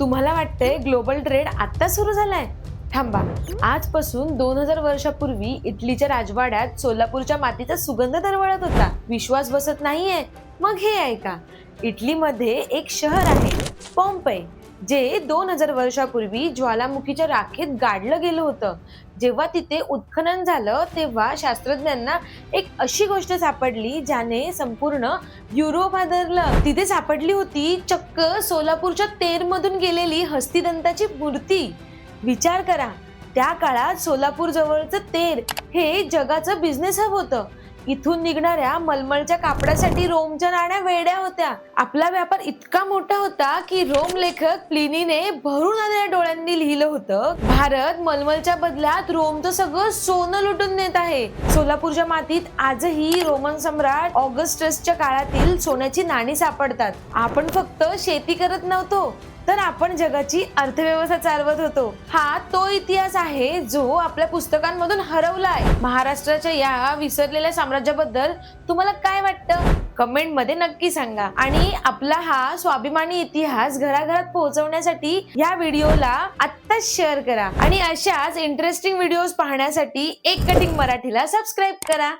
तुम्हाला वाटतंय global trade आता सुरू झालाय? थांबा. आजपासून दोन हजार वर्षापूर्वी इटलीच्या राजवाड्यात सोलापूरच्या मातीचा सुगंध दरवळत होता. विश्वास बसत नाहीये. मग हे ऐका इटलीमध्ये एक शहर आहे पॉम्पे. जे दोन हजार वर्षापूर्वी ज्वालामुखीच्या राखेत गाडलं गेलं होतं. जेव्हा तिथे उत्खनन झालं तेव्हा शास्त्रज्ञांना एक अशी गोष्ट सापडली ज्याने संपूर्ण युरोप आदरलं. तिथे सापडली होती चक्क सोलापूरच्या तेरमधून गेलेली हस्तिदंताची मूर्ती. विचार करा त्या काळात सोलापूर जवळचं तेर हे जगाचं बिझनेस हब होतं. इथून निघणाऱ्या मलमलच्या कापडासाठी रोमच्या नाण्या वेड्या होत्या. आपला व्यापार इतका मोठा होता की रोम लेखक प्लिनीने भरून आलेल्या डोळ्यांनी लिहिलं होतं भारत मलमलच्या बदल्यात रोमचं सगळं सोनं लुटून नेत आहे. सोलापूरच्या मातीत आजही रोमन सम्राट ऑगस्टसच्या काळातील सोन्याची नाणी सापडतात. आपण फक्त शेती करत नव्हतो. तर आपण जगाची अर्थव्यवस्था चालवत होतो. हा तो इतिहास आहे जो आपल्या पुस्तकांमधून हरवलाय. महाराष्ट्राच्या या विसरलेल्या साम्राज्याबद्दल तुम्हाला काय वाटतं? कमेंटमध्ये नक्की सांगा. आणि आपला हा स्वाभिमानी इतिहास घराघरात पोहोचवण्यासाठी या व्हिडिओला आत्ताच शेअर करा. आणि अशाच इंटरेस्टिंग व्हिडिओज पाहण्यासाठी एक कटिंग मराठीला सबस्क्राईब करा.